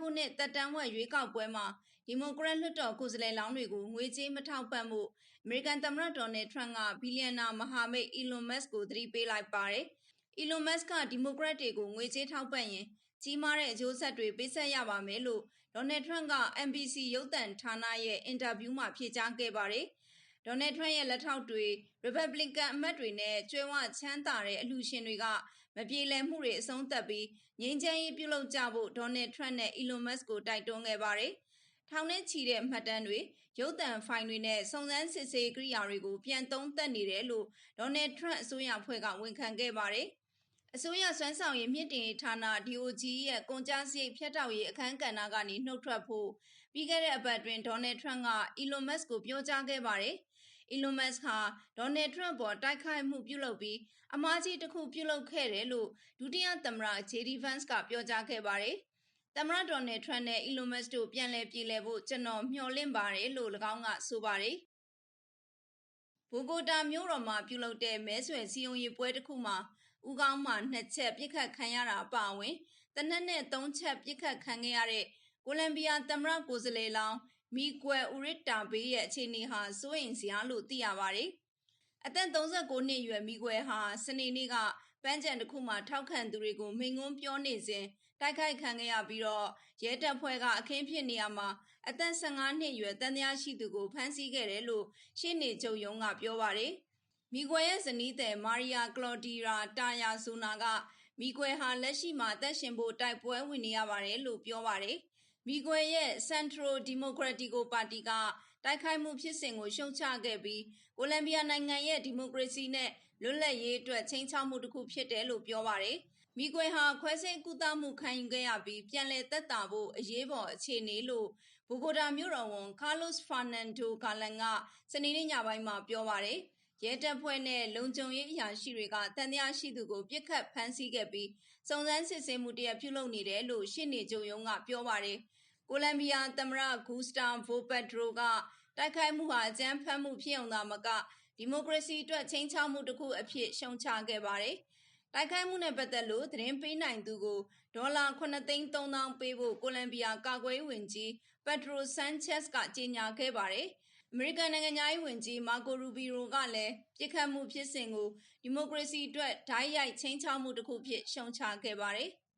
ခုနှစ်တက်တန်းဝက်ရွေးကောက်ပွဲမှာဒီမိုကရက်လွှတ်တော်ကိုယ်စားလှယ်လောင်းတွေကိုငွေကြေးမထောက်ပံ့မှုအမေရိကန်သမ္မတဒေါ်နယ်ထရန့်ကဘီလီယံနာမဟာမိတ်အီလွန်မက်စ်ကိုသတိပေးလိုက်ပါတယ်။အီလွန်မက်စ်ကဒီမိုကရက်တွေကိုငွေကြေးထောက်ပံ့ရင်ကြီးမားတဲ့အကျိုးဆက်တွေပေးဆက်ရပါမယ်လို့ဒေါ်နယ်ထရန့်က NBC ရုပ်သံဌာနရဲ့အင်တာဗျူးမှာဖြေကြားခဲ့ပါတယ်။ ဒေါ်နယ်ထရန့်ရဲ့လက်ထောက်တွေ Republican အမတ်တွေနဲ့ကျွဲဝချမ်းသာတဲ့အလှူရှင်တွေကမပြေလည်မှုတွေအဆုံးသတ်ပြီးငြိမ်းချမ်းရေးပြုလုပ်ကြဖို့ဒေါ်နယ်ထရန့်နဲ့ Elon Musk ကိုတိုက်တွန်းခဲ့ပါတယ်။ထောင်နဲ့ချီတဲ့မှတ်တမ်းတွေရုပ်သံဖိုင်တွေနဲ့စုံစမ်းစစ်ဆေးကိရိယာတွေကိုပြန်သုံးသပ်နေတယ်လို့ဒေါ်နယ်ထရန့်အစိုးရဖွဲ့ကဝန်ခံခဲ့ပါတယ်။ အစိုးရစွမ်းဆောင်ရည်မြင့်တင်ရေးဌာန DOG ရဲ့ကုန်ကြမ်းစရိတ်ဖြတ်တောက်ရေးအခမ်းကဏ္ဍကနေနှုတ်ထွက်ဖို့ပြီးခဲ့တဲ့အပတ်တွင်ဒေါ်နယ်ထရန့်က Elon Musk ကိုပြောကြားခဲ့ပါတယ်။ Elon Musk ဟာဒေါ်နယ်ထရန့်ပေါ်တိုက်ခိုက်မှုပြုလုပ်ပြီးအမားကြီးတစ်ခုပြုလုပ်ခဲ့တယ်လို့ဒုတိယသမ္မတ JD Vance ကပြောကြားခဲ့ပါတယ်။သမ္မတဒေါ်နယ်ထရန့်နဲ့ Elon Musk တို့ပြန်လည်ပြည်လည်ဖို့ကျွန်တော်မျှော်လင့်ပါတယ်လို့၎င်းကဆိုပါတယ်။ဘိုဂိုတာမြို့တော်မှာပြုလုပ်တဲ့မဲဆွယ်စည်းရုံးရေးပွဲတစ်ခုမှာ ဦးကောင်းမှာနှစ်ချက်ပြစ်ခတ်ခံရတာအပါအဝင်တနက်နဲ့သုံးချက်ပြစ်ခတ်ခံခဲ့ရတဲ့ကိုလံဘီယာသမ္မတကိုယ်စားလှယ်လောင်းမီကွယ်ဦးရစ်တာဘေးရဲ့အခြေအနေဟာစိုးရိမ်စရာလို့သိရပါတယ်။အသက်39နှစ်အရွယ်မီကွယ်ဟာစနေနေ့ကပန်းချံတစ်ခုမှာထောက်ခံသူတွေကိုမိန်ငွန်းပြောနေစဉ်တိုက်ခိုက်ခံခဲ့ရပြီးတော့ရဲတပ်ဖွဲ့ကအခင်းဖြစ်နေရမှာအသက်15နှစ်အရွယ်တန်တရားရှိသူကိုဖမ်းဆီးခဲ့တယ်လို့ရှေ့နေချုပ်ရုံးကပြောပါတယ်။ မီကွယ်ရဲ့ဇနီးတဲ့မာရီယာကလော်ဒီရာတာယာဇူနာကမီကွယ်ဟာလက်ရှိမှာအသက်ရှင်ဖို့တိုက်ပွဲဝင်နေရပါတယ်လို့ပြောပါတယ်။မီကွယ်ရဲ့ Centro Democratico ပါတီကတိုက်ခိုက်မှုဖြစ်စဉ်ကိုရှုံချခဲ့ပြီးကိုလံဘီယာနိုင်ငံရဲ့ဒီမိုကရေစီနဲ့လွတ်လပ်ရေးအတွက်ချိန်ချောက်မှုတစ်ခုဖြစ်တယ်လို့ပြောပါတယ်။မီကွယ်ဟာခွဲစိတ်ကုသမှုခံယူခဲ့ရပြီးပြန်လည်သက်သာဖို့အရေးပေါ်အခြေအနေလို့ဘူဂိုတာမြို့တော်ဝန်ကားလို့စ်ဖာနန်ဒိုဂါလန်ကစနေနေ့ညပိုင်းမှာပြောပါတယ်။ ရဲတပ်ဖွဲ့နဲ့လုံခြုံရေးအရာရှိတွေကတန်တရားရှိသူကိုပြစ်ခတ်ဖမ်းဆီးခဲ့ပြီးစုံစမ်းစစ်ဆေးမှုတရပြုလုပ်နေတယ်လို့ရှင်းနေကြုံယုံကပြောပါတယ်။ကိုလံဘီယာသမ္မတဂူစတာဗိုပက်ဒရိုကတိုက်ခိုက်မှုဟာအကြမ်းဖက်မှုဖြစ်အောင်သာမကဒီမိုကရေစီအတွက်ချိန်ချောက်မှုတစ်ခုအဖြစ်ရှုံချခဲ့ပါတယ်။တိုက်ခိုက်မှုနဲ့ပတ်သက်လို့သတင်းပေးနိုင်သူကိုဒေါ်လာ9သိန်း3000ပေးဖို့ကိုလံဘီယာကာကွယ်ရေးဝန်ကြီးပက်ဒရိုဆန်ချက်စ်ကကြေညာခဲ့ပါတယ်။ အမေရိကန်နိုင်ငံသားရေးဝန်ကြီးမာကိုရူဘီရိုကလည်းပြစ်ခတ်မှုဖြစ်စဉ်ကို ဒီမိုကရေစီအတွက်ဓာတ်ရိုက်ချင်းချောက်မှုတစ်ခုဖြစ် ရှုံချခဲ့ပါတယ်။